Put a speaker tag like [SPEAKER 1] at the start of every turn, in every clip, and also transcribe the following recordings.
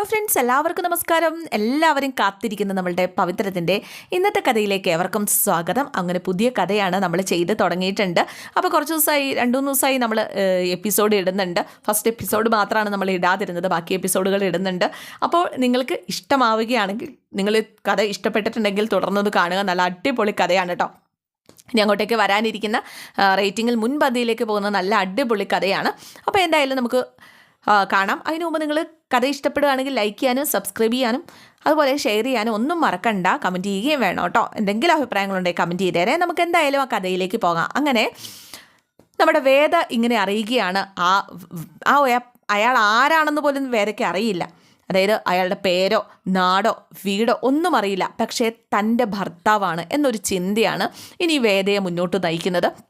[SPEAKER 1] Hello friends എല്ലാവർക്കും നമസ്കാരം. എല്ലാവരും കാത്തിരിക്കുന്ന നമ്മളുടെ പവിത്രത്തിന്റെ ഇന്നത്തെ കഥയിലേക്ക് ഏവർക്കും സ്വാഗതം. അങ്ങനെ പുതിയ കഥയാണ് നമ്മൾ ചെയ്ത് തുടങ്ങിയിട്ടുണ്ട്. അപ്പോൾ കുറച്ച് ദിവസമായി രണ്ട് മൂന്ന് ദിവസമായി നമ്മൾ എപ്പിസോഡ് ഇടുന്നുണ്ട്. ഫസ്റ്റ് എപ്പിസോഡ് മാത്രമാണ് നമ്മൾ ഇടാതിരുന്നത്. ബാക്കി എപ്പിസോഡുകൾ ഇടുന്നുണ്ട്. അപ്പോൾ നിങ്ങൾക്ക് ഇഷ്ടമാവുകയാണെങ്കിൽ നിങ്ങൾ കഥ ഇഷ്ടപ്പെട്ടിട്ടുണ്ടെങ്കിൽ തുടർന്നത് കാണുക. നല്ല അടിപൊളി കഥയാണ് കേട്ടോ ഇനി അങ്ങോട്ടേക്ക് വരാനിരിക്കുന്ന റേറ്റിംഗിൽ മുൻപന്തിയിലേക്ക് പോകുന്ന നല്ല അടിപൊളി കഥയാണ്. അപ്പോൾ എന്തായാലും നമുക്ക് കാണാം. അതിനു മുമ്പ് നിങ്ങൾ കഥ ഇഷ്ടപ്പെടുകയാണെങ്കിൽ ലൈക്ക് ചെയ്യാനും സബ്സ്ക്രൈബ് ചെയ്യാനും അതുപോലെ ഷെയർ ചെയ്യാനും ഒന്നും മറക്കണ്ട. കമന്റ് ചെയ്യുകയും വേണം കേട്ടോ. എന്തെങ്കിലും അഭിപ്രായങ്ങളുണ്ടെങ്കിൽ കമന്റ് ചെയ്തേരെ നമുക്ക് എന്തായാലും ആ കഥയിലേക്ക് പോകാം. അങ്ങനെ നമ്മുടെ വേദ ഇങ്ങനെ അറിയുകയാണ്. ആ ആ അയാൾ ആരാണെന്ന് പോലും വേദയ്ക്ക് അറിയില്ല. അതായത് അയാളുടെ പേരോ നാടോ വീടോ ഒന്നും അറിയില്ല. പക്ഷേ തന്റെ ഭർത്താവാണ് എന്നൊരു ചിന്തയാണ് ഇനി വേദയെ മുന്നോട്ട് നയിക്കുന്നത്.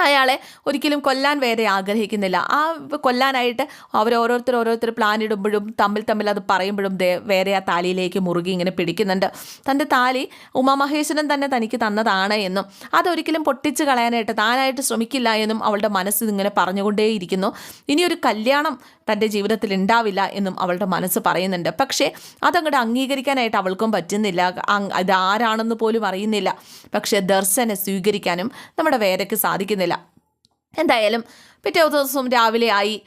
[SPEAKER 1] അയാളെ ഒരിക്കലും കൊല്ലാൻ വേറെ ആഗ്രഹിക്കുന്നില്ല. ആ കൊല്ലാനായിട്ട് അവർ ഓരോരുത്തർ ഓരോരുത്തർ പ്ലാൻ ഇടുമ്പോഴും തമ്മിൽ തമ്മിൽ അത് പറയുമ്പോഴും ദേ വേറെ ആ താലിയിലേക്ക് മുറുകി ഇങ്ങനെ പിടിക്കുന്നുണ്ട്. തന്റെ താലി ഉമാമഹേശ്വരൻ തന്നെ തനിക്ക് തന്നതാണ് എന്നും അതൊരിക്കലും പൊട്ടിച്ച് കളയാനായിട്ട് താനായിട്ട് ശ്രമിക്കില്ല എന്നും അവളുടെ മനസ്സ് ഇങ്ങനെ പറഞ്ഞുകൊണ്ടേയിരിക്കുന്നു. ഇനിയൊരു കല്യാണം തന്റെ ജീവിതത്തിൽ ഉണ്ടാവില്ല എന്നും അവളുടെ മനസ്സ് പറയുന്നുണ്ട്. പക്ഷേ അതങ്ങോട്ട് അംഗീകരിക്കാനായിട്ട് അവൾക്കും പറ്റുന്നില്ല. ഇത് പോലും അറിയുന്നില്ല. പക്ഷേ ദർശനെ സ്വീകരിക്കാനും നമ്മുടെ വേരയ്ക്ക് സാധിക്കുന്നില്ല. എന്തായാലും പിറ്റേ ദിവസം രാവിലെ ആയി.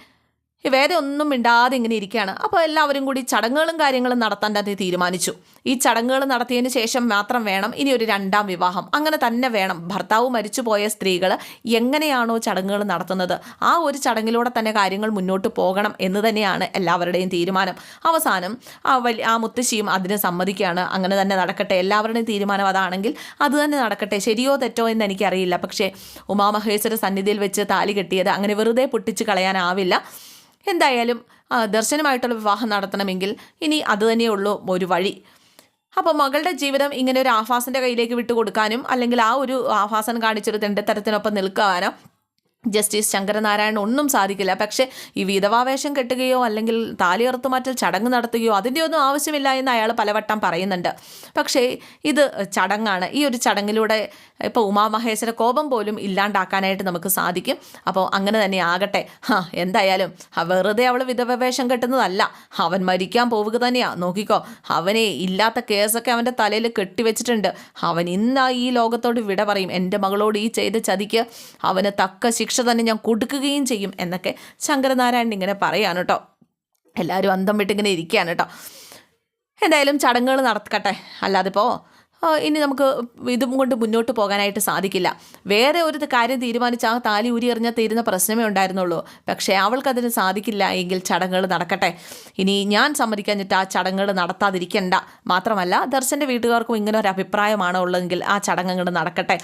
[SPEAKER 1] വേദ ഒന്നും മിണ്ടാതെ ഇങ്ങനെ ഇരിക്കുകയാണ്. അപ്പോൾ എല്ലാവരും കൂടി ചടങ്ങുകളും കാര്യങ്ങളും നടത്താൻ തന്നെ തീരുമാനിച്ചു. ഈ ചടങ്ങുകൾ നടത്തിയതിന് ശേഷം മാത്രം വേണം ഇനി ഒരു രണ്ടാം വിവാഹം. അങ്ങനെ തന്നെ വേണം. ഭർത്താവ് മരിച്ചുപോയ സ്ത്രീകൾ എങ്ങനെയാണോ ചടങ്ങുകൾ നടത്തുന്നത്? ആ ഒരു ചടങ്ങിലൂടെ തന്നെ കാര്യങ്ങൾ മുന്നോട്ട് പോകണം എന്ന് തന്നെയാണ് എല്ലാവരുടെയും തീരുമാനം. അവസാനം ആ വലിയ ആ മുത്തശ്ശിയും അതിന് സമ്മതിക്കുകയാണ്. അങ്ങനെ തന്നെ നടക്കട്ടെ. എല്ലാവരുടെയും തീരുമാനം അതാണെങ്കിൽ അത് തന്നെ നടക്കട്ടെ. ശരിയോ തെറ്റോ എന്ന് എനിക്കറിയില്ല. പക്ഷേ ഉമാമഹേശ്വര സന്നിധിയിൽ വെച്ച് താലി കെട്ടിയത് അങ്ങനെ വെറുതെ പൊട്ടിച്ച് കളയാനാവില്ല. എന്തായാലും ദർശനമായിട്ടുള്ള വിവാഹം നടത്തണമെങ്കിൽ ഇനി അത് തന്നെയുള്ളൂ ഒരു വഴി. അപ്പോൾ മകളുടെ ജീവിതം ഇങ്ങനെ ഒരു ആഫാസിന്റെ കയ്യിലേക്ക് വിട്ടുകൊടുക്കാനും അല്ലെങ്കിൽ ആ ഒരു ആഭാസൻ കാണിച്ചൊരു തെണ്ടത്തരത്തിനൊപ്പം നിൽക്കാനോ ജസ്റ്റിസ് ശങ്കരനാരായണൻ ഒന്നും സാധിക്കില്ല. പക്ഷേ ഈ വിധവാവേഷം കെട്ടുകയോ അല്ലെങ്കിൽ താലിയറുത്തു മാറ്റൽ ചടങ്ങ് നടത്തുകയോ അതിന്റെ ഒന്നും ആവശ്യമില്ല എന്ന് അയാൾ പലവട്ടം പറയുന്നുണ്ട്. പക്ഷേ ഇത് ചടങ്ങാണ്. ഈ ഒരു ചടങ്ങിലൂടെ ഇപ്പോൾ ഉമാമഹേശ്വര കോപം പോലും ഇല്ലാണ്ടാക്കാനായിട്ട് നമുക്ക് സാധിക്കും. അപ്പോൾ അങ്ങനെ തന്നെ ആകട്ടെ. ഹാ എന്തായാലും വെറുതെ അവൾ വിധവവേഷം കെട്ടുന്നതല്ല. അവൻ മരിക്കാൻ പോവുക തന്നെയാണ് നോക്കിക്കോ അവനെ ഇല്ലാത്ത കേസൊക്കെ അവന്റെ തലയിൽ കെട്ടിവെച്ചിട്ടുണ്ട്. അവൻ ഇന്ന് ഈ ലോകത്തോട് വിട പറയും. എന്റെ മകളോട് ഈ ചെയ്ത ചതിക്ക് അവന് തക്ക ശിക്ഷ തന്നെ ഞാൻ കൊടുക്കുകയും ചെയ്യും എന്നൊക്കെ ശങ്കരനാരായണൻ ഇങ്ങനെ പറയാണ് കേട്ടോ എല്ലാവരും അന്തം വിട്ടിങ്ങനെ ഇരിക്കുകയാണ് കേട്ടോ എന്തായാലും ചടങ്ങുകൾ നടക്കട്ടെ. അല്ലാതെ ഇപ്പോൾ ഇനി നമുക്ക് ഇതും കൊണ്ട് മുന്നോട്ട് പോകാനായിട്ട് സാധിക്കില്ല. വേറെ ഒരു കാര്യം തീരുമാനിച്ചാൽ താലി ഊരി എറിഞ്ഞാൽ തീരുന്ന പ്രശ്നമേ ഉണ്ടായിരുന്നുള്ളൂ. പക്ഷേ അവൾക്കതിന് സാധിക്കില്ല എങ്കിൽ ചടങ്ങുകൾ നടക്കട്ടെ. ഇനി ഞാൻ സമ്മതിക്കാഞ്ഞിട്ട് ആ ചടങ്ങുകൾ നടത്താതിരിക്കണ്ട. മാത്രമല്ല ദർശന്റെ വീട്ടുകാർക്കും ഇങ്ങനെ ഒരു അഭിപ്രായമാണോ ഉള്ളതെങ്കിൽ ആ ചടങ്ങുകൾ നടക്കട്ടെ.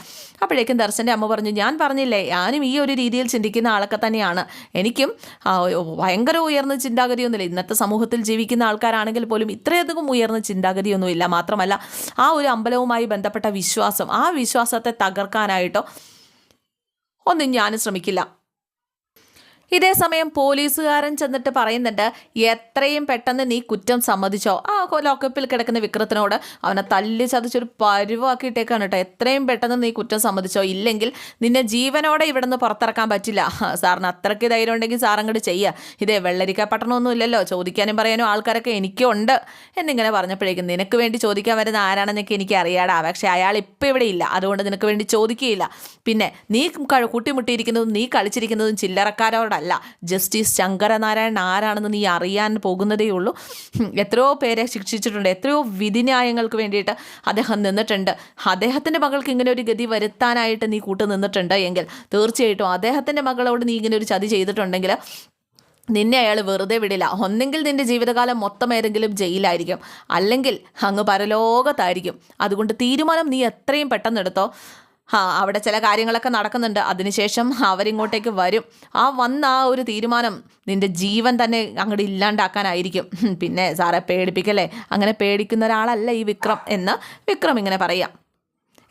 [SPEAKER 1] അപ്പോഴേക്കും ദർശന്റെ അമ്മ പറഞ്ഞു ഞാൻ പറഞ്ഞില്ലേ ഞാനും ഈ ഒരു രീതിയിൽ ചിന്തിക്കുന്ന ആളൊക്കെ തന്നെയാണ്. എനിക്കും ഭയങ്കര ഉയർന്ന ചിന്താഗതിയൊന്നുമില്ല. ഇന്നത്തെ സമൂഹത്തിൽ ജീവിക്കുന്ന ആൾക്കാരാണെങ്കിൽ പോലും ഇത്രയധികം ഉയർന്ന ചിന്താഗതിയൊന്നുമില്ല. മാത്രമല്ല ആ ഒരു അമ്പലവുമായി ബന്ധപ്പെട്ട വിശ്വാസം. ആ വിശ്വാസത്തെ തകർക്കാനായിട്ടോ ഒന്നും ഞാൻ ശ്രമിക്കില്ല. ഇതേ സമയം പോലീസുകാരൻ ചെന്നിട്ട് പറയുന്നുണ്ട് എത്രയും പെട്ടെന്ന് നീ കുറ്റം സമ്മതിച്ചോ. ആ ലോക്കപ്പിൽ കിടക്കുന്ന വിക്രത്തിനോട് അവനെ തല്ലി ചതച്ചൊരു പരുവാക്കിയിട്ടേക്കാണ് കേട്ടോ. എത്രയും പെട്ടെന്ന് നീ കുറ്റം സമ്മതിച്ചോ. ഇല്ലെങ്കിൽ നിന്നെ ജീവനോടെ ഇവിടെ നിന്ന് പുറത്തിറക്കാൻ പറ്റില്ല. സാറിന് അത്രയ്ക്ക് ധൈര്യം ഉണ്ടെങ്കിൽ സാർ അങ്ങോട്ട് ചെയ്യുക ഇതേ വെള്ളരിക്ക പട്ടണമൊന്നും ഇല്ലല്ലോ. ചോദിക്കാനും പറയാനും ആൾക്കാരൊക്കെ എനിക്കുണ്ട്. എന്നിങ്ങനെ പറഞ്ഞപ്പോഴേക്കും നിനക്ക് വേണ്ടി ചോദിക്കാൻ വരുന്ന ആരാണെന്നൊക്കെ എനിക്ക് അറിയാടാ. പക്ഷേ അയാൾ ഇപ്പം ഇവിടെ ഇല്ല. അതുകൊണ്ട് നിനക്ക് വേണ്ടി ചോദിക്കുകയില്ല. പിന്നെ നീ കുട്ടിമുട്ടിയിരിക്കുന്നതും നീ കളിച്ചിരിക്കുന്നതും ചില്ലറക്കാരോടല്ല ജസ്റ്റിസ് ശങ്കരനാരായണൻ ആരാണെന്ന് നീ അറിയാൻ പോകുന്നതേ ഉള്ളൂ. എത്രയോ പേരെ ശിക്ഷിച്ചിട്ടുണ്ട് എത്രയോ വിധിന്യായങ്ങൾക്ക് വേണ്ടിയിട്ട് അദ്ദേഹം നിന്നിട്ടുണ്ട്. അദ്ദേഹത്തിന്റെ മകൾക്ക് ഇങ്ങനെ ഒരു ഗതി വരുത്താനായിട്ട് നീ കൂട്ടു നിന്നിട്ടുണ്ട് എങ്കിൽ തീർച്ചയായിട്ടും അദ്ദേഹത്തിന്റെ മകളോട് നീ ഇങ്ങനെ ഒരു ചതി ചെയ്തിട്ടുണ്ടെങ്കിൽ നിന്നെ അയാൾ വെറുതെ വിടില്ല. ഒന്നെങ്കിൽ നിന്റെ ജീവിതകാലം മൊത്തം ഏതെങ്കിലും ജയിലായിരിക്കും. അല്ലെങ്കിൽ അങ്ങ് പരലോകത്തായിരിക്കും. അതുകൊണ്ട് തീരുമാനം നീ എത്രയും പെട്ടെന്ന് എടുത്തോ ആ അവിടെ ചില കാര്യങ്ങളൊക്കെ നടക്കുന്നുണ്ട്. അതിനുശേഷം അവരിങ്ങോട്ടേക്ക് വരും. ആ വന്ന ആ ഒരു തീരുമാനം നിന്റെ ജീവൻ തന്നെ അങ്ങോട്ട് ഇല്ലാണ്ടാക്കാനായിരിക്കും. പിന്നെ സാറെ പേടിപ്പിക്കല്ലേ? അങ്ങനെ പേടിക്കുന്ന ഒരാളല്ല ഈ വിക്രം എന്ന് വിക്രം ഇങ്ങനെ പറയാം.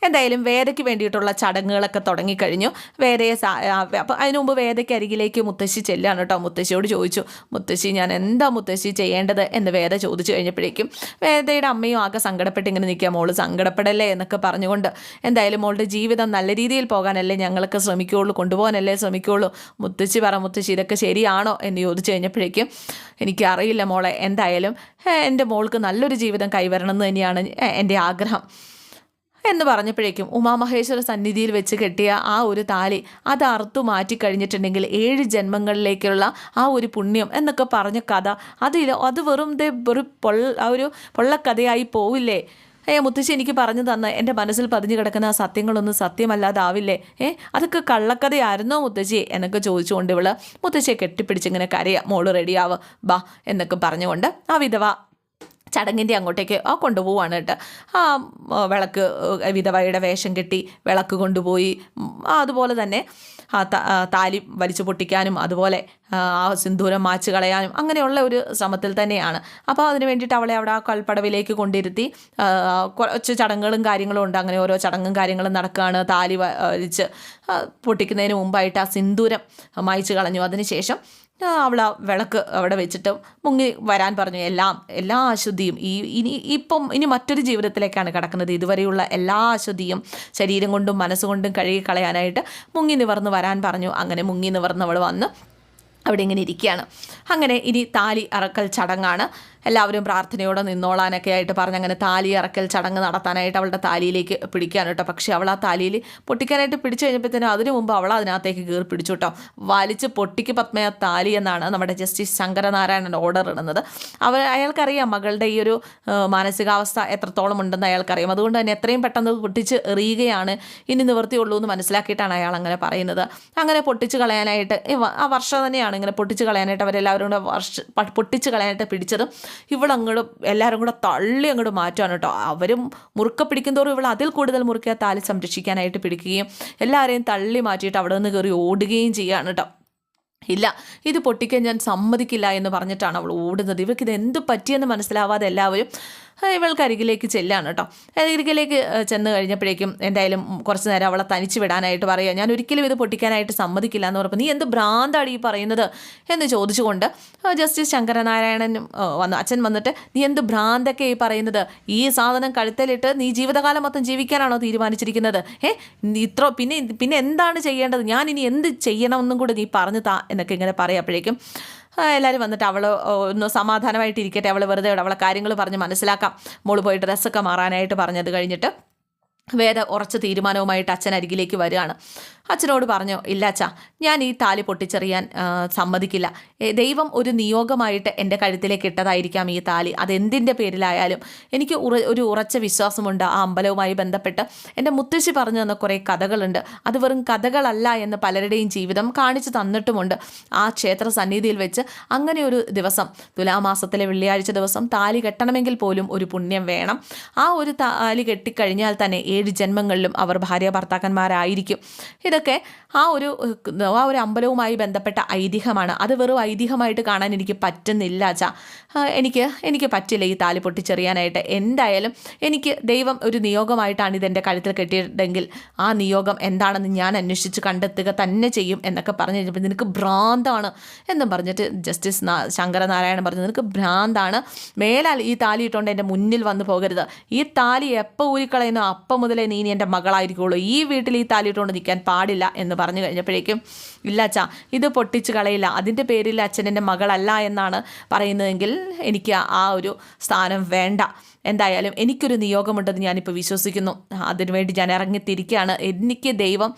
[SPEAKER 1] എന്തായാലും വേദയ്ക്ക് വേണ്ടിയിട്ടുള്ള ചടങ്ങുകളൊക്കെ തുടങ്ങിക്കഴിഞ്ഞു. വേദയെ അപ്പം അതിനു മുമ്പ് വേദയ്ക്ക് അരികിലേക്ക് മുത്തശ്ശി ചെല്ലാണ് കേട്ടോ. മുത്തശ്ശിയോട് ചോദിച്ചു മുത്തശ്ശി ഞാൻ എന്താ മുത്തശ്ശി ചെയ്യേണ്ടത്? എന്ന് വേദ ചോദിച്ചു കഴിഞ്ഞപ്പോഴേക്കും വേദയുടെ അമ്മയും ആകെ സങ്കടപ്പെട്ട് ഇങ്ങനെ നിൽക്കുക. മോൾ സങ്കടപ്പെടല്ലേ? എന്നൊക്കെ പറഞ്ഞുകൊണ്ട് എന്തായാലും മോളുടെ ജീവിതം നല്ല രീതിയിൽ പോകാനല്ലേ ഞങ്ങൾക്ക് ശ്രമിക്കുകയുള്ളൂ കൊണ്ടുപോകാനല്ലേ ശ്രമിക്കുകയുള്ളൂ. മുത്തശ്ശി പറ മുത്തശ്ശി ഇതൊക്കെ ശരിയാണോ? എന്ന് ചോദിച്ചു കഴിഞ്ഞപ്പോഴേക്കും എനിക്കറിയില്ല മോളെ എന്തായാലും എന്റെ മോൾക്ക് നല്ലൊരു ജീവിതം കൈവരണം എന്ന് തന്നെയാണ് എന്റെ ആഗ്രഹം. എന്ന് പറഞ്ഞപ്പോഴേക്കും ഉമാമഹേശ്വര സന്നിധിയിൽ വെച്ച് കെട്ടിയ ആ ഒരു താലി അത് അറുത്തു മാറ്റിക്കഴിഞ്ഞിട്ടുണ്ടെങ്കിൽ ഏഴ് ജന്മങ്ങളിലേക്കുള്ള ആ ഒരു പുണ്യം എന്നൊക്കെ പറഞ്ഞ കഥ. അതിൽ അത് വെറും ഒരു പൊള്ള ആ ഒരു പൊള്ളക്കഥയായി പോവില്ലേ? ഏ മുത്തശ്ശി എനിക്ക് പറഞ്ഞു തന്ന. എന്റെ മനസ്സിൽ പതിഞ്ഞു കിടക്കുന്ന ആ സത്യങ്ങളൊന്നും സത്യമല്ലാതാവില്ലേ? ഏ അതൊക്കെ കള്ളക്കഥയായിരുന്നോ മുത്തശ്ശി? എന്നൊക്കെ ചോദിച്ചുകൊണ്ട് ഇവൾ മുത്തശ്ശിയെ കെട്ടിപ്പിടിച്ചിങ്ങനെ കരയാ. മോൾ റെഡിയാവ് ബാ എന്നൊക്കെ പറഞ്ഞുകൊണ്ട് ആ വിധവ ചടങ്ങിന്റെ അങ്ങോട്ടേക്ക് ആ കൊണ്ടുപോവാണ് കേട്ടോ. ആ വിളക്ക് വിധവയുടെ വേഷം കെട്ടി വിളക്ക് കൊണ്ടുപോയി അതുപോലെ തന്നെ ആ താലി വലിച്ചു പൊട്ടിക്കാനും അതുപോലെ ആ സിന്ദൂരം മാച്ച് കളയാനും അങ്ങനെയുള്ള ഒരു ശ്രമത്തിൽ തന്നെയാണ്. അപ്പോൾ അതിന് വേണ്ടിയിട്ട് അവളെ അവിടെ ആ കൽപ്പടവിലേക്ക് കൊണ്ടിരുത്തി കുറച്ച് ചടങ്ങുകളും കാര്യങ്ങളും ഉണ്ട്. അങ്ങനെ ഓരോ ചടങ്ങും കാര്യങ്ങളും നടക്കുകയാണ്. താലി വലിച്ച് പൊട്ടിക്കുന്നതിന് മുമ്പായിട്ട് ആ സിന്ദൂരം മായ്ച്ചു കളഞ്ഞു. അതിനുശേഷം അവൾ വിളക്ക് അവിടെ വെച്ചിട്ട് മുങ്ങി വരാൻ പറഞ്ഞു. എല്ലാം എല്ലാ അശുദ്ധിയും ഈ ഇനി ഇപ്പം ഇനി മറ്റൊരു ജീവിതത്തിലേക്കാണ് കിടക്കുന്നത്. ഇതുവരെയുള്ള എല്ലാ അശുദ്ധിയും ശരീരം കൊണ്ടും മനസ്സുകൊണ്ടും കഴുകി കളയാനായിട്ട് മുങ്ങി നിവർന്ന് വരാൻ പറഞ്ഞു. അങ്ങനെ മുങ്ങി നിവർന്ന് അവൾ വന്ന് അവിടെ ഇങ്ങനെ ഇരിക്കുകയാണ്. അങ്ങനെ ഇനി താലി അറക്കൽ ചടങ്ങാണ്. എല്ലാവരും പ്രാർത്ഥനയോടെ നിന്നോളാനൊക്കെ ആയിട്ട് പറഞ്ഞ് അങ്ങനെ താലി ഇറക്കൽ ചടങ്ങ് നടത്താനായിട്ട് അവളുടെ താലിയിലേക്ക് പിടിക്കാൻ കേട്ടോ. പക്ഷേ അവൾ ആ താലിയിൽ പൊട്ടിക്കാനായിട്ട് പിടിച്ചു കഴിഞ്ഞപ്പോഴത്തേനും അതിനു മുമ്പ് അവൾ അതിനകത്തേക്ക് കീറി പിടിച്ചു കേട്ടോ. വലിച്ച് പൊട്ടിക്ക് പത്മയ താലി എന്നാണ് നമ്മുടെ ജസ്റ്റിസ് ശങ്കരനാരായണൻ ഓർഡർ ഇടുന്നത്. അവർ അയാൾക്കറിയാം മകളുടെ ഈ ഒരു മാനസികാവസ്ഥ എത്രത്തോളം ഉണ്ടെന്ന് അയാൾക്കറിയാം. അതുകൊണ്ട് തന്നെ എത്രയും പെട്ടെന്ന് പൊട്ടിച്ച് എറിയുകയാണ് ഇനി നിവൃത്തിയുള്ളൂ എന്ന് മനസ്സിലാക്കിയിട്ടാണ് അയാൾ അങ്ങനെ പറയുന്നത്. അങ്ങനെ പൊട്ടിച്ച് കളയാനായിട്ട് ആ വർഷം തന്നെയാണ് ഇങ്ങനെ പൊട്ടിച്ച് കളയാനായിട്ട് അവരെല്ലാവരും കൂടെ വർഷ പൊട്ടിച്ച് കളയാനായിട്ട് പിടിച്ചതും. ഇവളങ്ങോട്ട് എല്ലാവരും കൂടെ തള്ളി അങ്ങോട്ട് മാറ്റുകയാണ് കേട്ടോ അവരും മുറുക്ക പിടിക്കുന്തോറും ഇവൾ അതിൽ കൂടുതൽ മുറുക്കിയ താലി സംരക്ഷിക്കാനായിട്ട് പിടിക്കുകയും എല്ലാവരെയും തള്ളി മാറ്റിയിട്ട് അവിടെ നിന്ന് കയറി ഓടുകയും ചെയ്യുകയാണ് കേട്ടോ ഇല്ല ഇത് പൊട്ടിക്കാൻ ഞാൻ സമ്മതിക്കില്ല എന്ന് പറഞ്ഞിട്ടാണ് അവൾ ഓടുന്നത്. ഇവർക്ക് ഇത് എന്ത് പറ്റിയെന്ന് മനസ്സിലാവാതെ എല്ലാവരും ഇവൾക്ക് അരികിലേക്ക് ചെല്ലാണ് കേട്ടോ. അരികിലേക്ക് ചെന്ന് കഴിഞ്ഞപ്പോഴേക്കും എന്തായാലും കുറച്ച് നേരം അവളെ തനിച്ച് വിടാനായിട്ട് പറയുക ഞാൻ ഒരിക്കലും ഇത് പൊട്ടിക്കാനായിട്ട് സമ്മതിക്കില്ല എന്ന് പറഞ്ഞപ്പോൾ നീ എന്ത് ഭ്രാന്താണ് ഈ പറയുന്നത്? എന്ന് ചോദിച്ചുകൊണ്ട് ജസ്റ്റിസ് ശങ്കരനാരായണൻ വന്നു അച്ഛൻ വന്നിട്ട് നീ എന്ത് ഭ്രാന്തൊക്കെ ഈ പറയുന്നത്? ഈ സാധനം കഴുത്തലിട്ട് നീ ജീവിതകാലം മൊത്തം ജീവിക്കാനാണോ തീരുമാനിച്ചിരിക്കുന്നത്? ഏ ഇത്ര പിന്നെ പിന്നെ എന്താണ് ചെയ്യേണ്ടത്? ഞാൻ ഇനി എന്ത് ചെയ്യണമെന്നും കൂടെ നീ പറഞ്ഞു താ എന്നൊക്കെ ഇങ്ങനെ പറയാപ്പോഴേക്കും എല്ലാവരും വന്നിട്ട് അവൾ ഒന്ന് സമാധാനമായിട്ട് ഇരിക്കട്ടെ അവൾ വെറുതെ അവളെ കാര്യങ്ങൾ പറഞ്ഞ് മനസ്സിലാക്കാം. മോൾ പോയി ഡ്രസ്സൊക്കെ മാറാനായിട്ട് പറഞ്ഞത് കഴിഞ്ഞിട്ട് വേദ ഉറച്ച തീരുമാനവുമായിട്ട് അച്ഛൻ അരികിലേക്ക് വരികയാണ്. അച്ഛനോട് പറഞ്ഞു ഇല്ല അച്ഛാ ഞാൻ ഈ താലി പൊട്ടിച്ചെറിയാൻ സമ്മതിക്കില്ല. ദൈവം ഒരു നിയോഗമായിട്ട് എന്റെ കഴുത്തിലേക്ക് ഇട്ടതായിരിക്കാം ഈ താലി. അതെന്തിന്റെ പേരിലായാലും എനിക്ക് ഉറ ഒരു ഉറച്ച വിശ്വാസമുണ്ട് ആ അമ്പലവുമായി ബന്ധപ്പെട്ട്. എന്റെ മുത്തശ്ശി പറഞ്ഞു തന്ന കുറേ കഥകളുണ്ട്. അത് വെറും കഥകളല്ല എന്ന് പലരുടെയും ജീവിതം കാണിച്ചു തന്നിട്ടുമുണ്ട്. ആ ക്ഷേത്ര സന്നിധിയിൽ വെച്ച് അങ്ങനെ ഒരു ദിവസം തുലാമാസത്തിലെ വെള്ളിയാഴ്ച ദിവസം താലി കെട്ടണമെങ്കിൽ പോലും ഒരു പുണ്യം വേണം. ആ ഒരു താലി കെട്ടിക്കഴിഞ്ഞാൽ തന്നെ ഏഴ് ജന്മങ്ങളിലും അവർ ഭാര്യ ഭർത്താക്കന്മാരായിരിക്കും. ഇതൊക്കെ ആ ഒരു ആ ഒരു അമ്പലവുമായി ബന്ധപ്പെട്ട ഐതിഹ്യമാണ്. അത് വെറും ഐതിഹ്യമായിട്ട് കാണാൻ എനിക്ക് പറ്റുന്നില്ല അച്ഛാ. എനിക്ക് എനിക്ക് പറ്റില്ല ഈ താലി പൊട്ടിച്ചെറിയാനായിട്ട്. എന്തായാലും എനിക്ക് ദൈവം ഒരു നിയോഗമായിട്ടാണ് ഇതെന്റെ കഴുത്തിൽ കെട്ടിയിട്ടുണ്ടെങ്കിൽ ആ നിയോഗം എന്താണെന്ന് ഞാൻ അന്വേഷിച്ച് കണ്ടെത്തുക തന്നെ ചെയ്യും എന്നൊക്കെ പറഞ്ഞു കഴിഞ്ഞപ്പോൾ നിനക്ക് ഭ്രാന്താണ് എന്നും പറഞ്ഞിട്ട് ജസ്റ്റിസ് ശങ്കരനാരായണൻ പറഞ്ഞു നിനക്ക് ഭ്രാന്താണ്. മേലാൽ ഈ താലി ഇട്ടുകൊണ്ട് എന്റെ മുന്നിൽ വന്നു പോകരുത്. ഈ താലി എപ്പോൾ ഊരിക്കളയുന്നോ അപ്പം മുതലേ നീ എന്റെ മകളായിരിക്കുള്ളൂ. ഈ വീട്ടിൽ ഈ താലി ഇട്ടുകൊണ്ട് നിൽക്കാൻ എന്ന് പറഞ്ഞു കഴിഞ്ഞപ്പോഴേക്കും ഇല്ല അച്ഛാ ഇത് പൊട്ടിച്ച് കളയില്ല. അതിന്റെ പേരിൽ അച്ഛനെന്റെ മകളല്ല എന്നാണ് പറയുന്നതെങ്കിൽ എനിക്ക് ആ ഒരു സ്ഥാനം വേണ്ട. എന്തായാലും എനിക്കൊരു നിയോഗമുണ്ടെന്ന് ഞാനിപ്പോൾ വിശ്വസിക്കുന്നു. അതിനുവേണ്ടി ഞാൻ ഇറങ്ങിത്തിരിക്കുകയാണ്. എനിക്ക് ദൈവം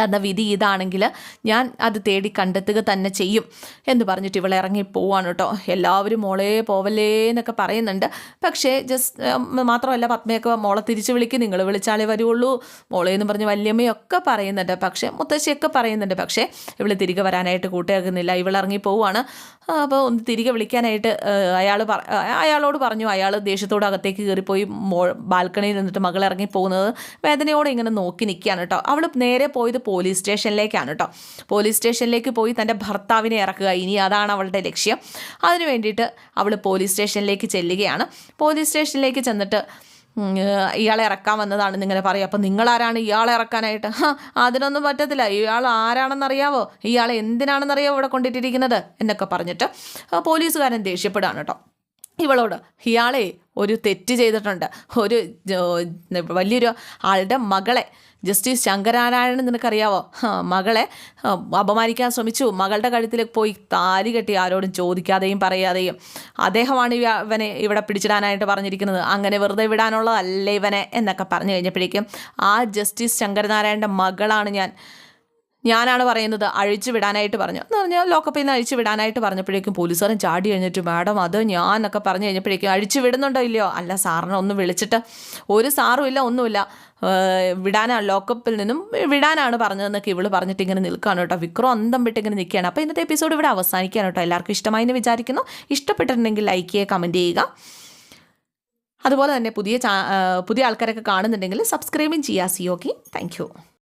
[SPEAKER 1] തന്ന വിധി ഇതാണെങ്കിൽ ഞാൻ അത് തേടി കണ്ടെത്തുക തന്നെ ചെയ്യും എന്ന് പറഞ്ഞിട്ട് ഇവളെ ഇറങ്ങി പോവാണ് കേട്ടോ. എല്ലാവരും മോളെ പോവല്ലേ എന്നൊക്കെ പറയുന്നുണ്ട്. പക്ഷേ ജസ്റ്റ് മാത്രമല്ല പത്മയൊക്കെ മോളെ തിരിച്ചു വിളിക്കും നിങ്ങൾ വിളിച്ചാലേ വരുള്ളൂ മോളെ എന്ന് പറഞ്ഞ് വല്യമ്മയൊക്കെ പറയുന്നുണ്ട്. പക്ഷേ മുത്തശ്ശിയൊക്കെ പറയുന്നുണ്ട്. പക്ഷേ ഇവൾ തിരികെ വരാനായിട്ട് കൂട്ടിയാക്കുന്നില്ല ഇവൾ ഇറങ്ങി പോവാണ്. അപ്പോൾ ഒന്ന് തിരികെ വിളിക്കാനായിട്ട് അയാൾ അയാളോട് പറഞ്ഞു അയാൾ ദേഷ്യത്തോട് അകത്തേക്ക് കയറിപ്പോയി മോ ബാൽക്കണിയിൽ നിന്നിട്ട് മകൾ ഇറങ്ങി പോകുന്നത് വേദനയോടെ ഇങ്ങനെ നോക്കി നിൽക്കുകയാണ് കേട്ടോ. അവൾ നേരെ പോയത് പോലീസ് സ്റ്റേഷനിലേക്കാണ് കേട്ടോ പോലീസ് സ്റ്റേഷനിലേക്ക് പോയി തന്റെ ഭർത്താവിനെ ഇറക്കുക. ഇനി അതാണ് അവളുടെ ലക്ഷ്യം. അതിനു വേണ്ടിയിട്ട് അവൾ പോലീസ് സ്റ്റേഷനിലേക്ക് ചെല്ലുകയാണ്. പോലീസ് സ്റ്റേഷനിലേക്ക് ചെന്നിട്ട് ഇയാളെ ഇറക്കാൻ വന്നതാണെന്ന് ഇങ്ങനെ പറയും അപ്പം നിങ്ങളാരാണ് ഇയാളെ ഇറക്കാനായിട്ട്? അതിനൊന്നും പറ്റത്തില്ല. ഇയാൾ ആരാണെന്നറിയാവോ? ഇയാളെ എന്തിനാണെന്നറിയാവോ ഇവിടെ കൊണ്ടിട്ടിരിക്കുന്നത്? എന്നൊക്കെ പറഞ്ഞിട്ട് പോലീസുകാരൻ ദേഷ്യപ്പെടുകയാണ് കേട്ടോ ഇവളോട് ഇയാളെ ഒരു തെറ്റ് ചെയ്തിട്ടുണ്ട്. ഒരു വലിയൊരു ആളുടെ മകളെ ജസ്റ്റിസ് ശങ്കരനാരായണൻ നിനക്കറിയാവോ? മകളെ അപമാനിക്കാൻ ശ്രമിച്ചു. മകളുടെ കഴുത്തിലേക്ക് പോയി താലി കെട്ടി ആരോടും ചോദിക്കാതെയും പറയാതെയും. അദ്ദേഹമാണ് ഇവനെ ഇവിടെ പിടിച്ചിടാനായിട്ട് പറഞ്ഞിരിക്കുന്നത്. അങ്ങനെ വെറുതെ വിടാനുള്ളതല്ല ഇവനെ? എന്നൊക്കെ പറഞ്ഞു കഴിഞ്ഞപ്പോഴേക്കും ആ ജസ്റ്റിസ് ശങ്കരനാരായണന്റെ മകളാണ് ഞാൻ. ഞാനാണ് പറയുന്നത് അഴിച്ചു വിടാനായിട്ട് പറഞ്ഞു. എന്ന് പറഞ്ഞാൽ ലോക്കപ്പിൽ നിന്ന് അഴിച്ചു വിടാനായിട്ട് പറഞ്ഞപ്പോഴേക്കും പോലീസുകാരൻ ചാടി കഴിഞ്ഞിട്ട് മാഡം അത് ഞാൻ എന്നൊക്കെ പറഞ്ഞു കഴിഞ്ഞപ്പോഴേക്കും അഴിച്ചു വിടുന്നുണ്ടോ ഇല്ലയോ? അല്ല സാറിനെ ഒന്ന് വിളിച്ചിട്ട് ഒരു സാറും ഇല്ല ഒന്നുമില്ല. വിടാനാണ് ലോക്കപ്പിൽ നിന്നും വിടാനാണ് പറഞ്ഞതെന്നൊക്കെ ഇവൾ പറഞ്ഞിട്ട് ഇങ്ങനെ നിൽക്കുകയാണ് കേട്ടോ. വിക്രം അന്തം വിട്ട് ഇങ്ങനെ നിൽക്കുകയാണ്. അപ്പോൾ ഇന്നത്തെ എപ്പിസോഡ് ഇവിടെ അവസാനിക്കുകയാണ് കേട്ടോ. എല്ലാവർക്കും ഇഷ്ടമായി എന്ന് വിചാരിക്കുന്നു. ഇഷ്ടപ്പെട്ടിട്ടുണ്ടെങ്കിൽ ലൈക്ക് ചെയ്യുക കമന്റ് ചെയ്യുക. അതുപോലെ തന്നെ പുതിയ പുതിയ ആൾക്കാരൊക്കെ കാണുന്നുണ്ടെങ്കിൽ സബ്സ്ക്രൈബും ചെയ്യുക. C okay thank